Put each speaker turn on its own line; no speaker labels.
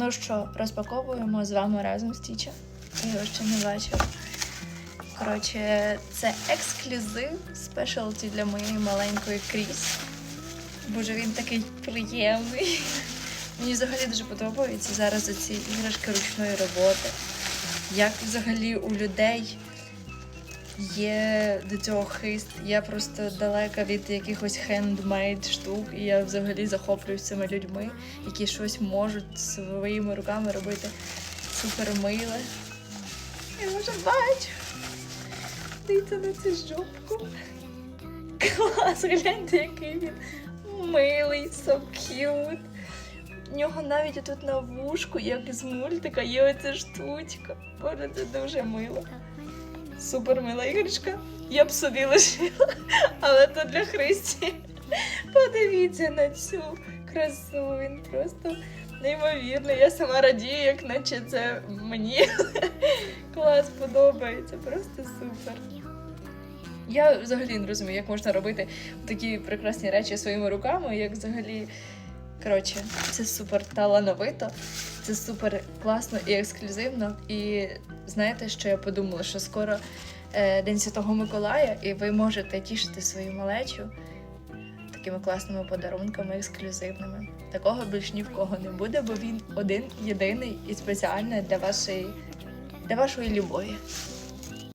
Ну що, розпаковуємо з вами разом стіча. Я його ще не бачила. Коротше, це ексклюзив спешалті для моєї маленької Кріс. Боже, він такий приємний. Мені взагалі дуже подобаються зараз оці іграшки ручної роботи. Як взагалі у людей є до цього хист. Я просто далека від якихось хендмейд штук, і я взагалі захоплююсь цими людьми, які щось можуть своїми руками робити супер миле. Я вже бачу. Дивіться на цю жопку. Клас, гляньте, який він милий, so cute. У нього навіть тут на вушку, як з мультика, є оця штучка. Боже, це дуже мило. Супер мила іграшка. Я б собі лишила, але то для Христі. Подивіться на цю красу. Він просто неймовірний. Я сама радію, як наче це мені. Клас подобається, просто супер. Я взагалі не розумію, як можна робити такі прекрасні речі своїми руками, як взагалі. Коротше, це супер талановито, це супер класно і ексклюзивно. І знаєте, що я подумала? Що скоро е, День Святого Миколая, і ви можете тішити свою малечу такими класними подарунками ексклюзивними. Такого більш ні в кого не буде, бо він один єдиний і спеціальний для вашої, для вашої любові.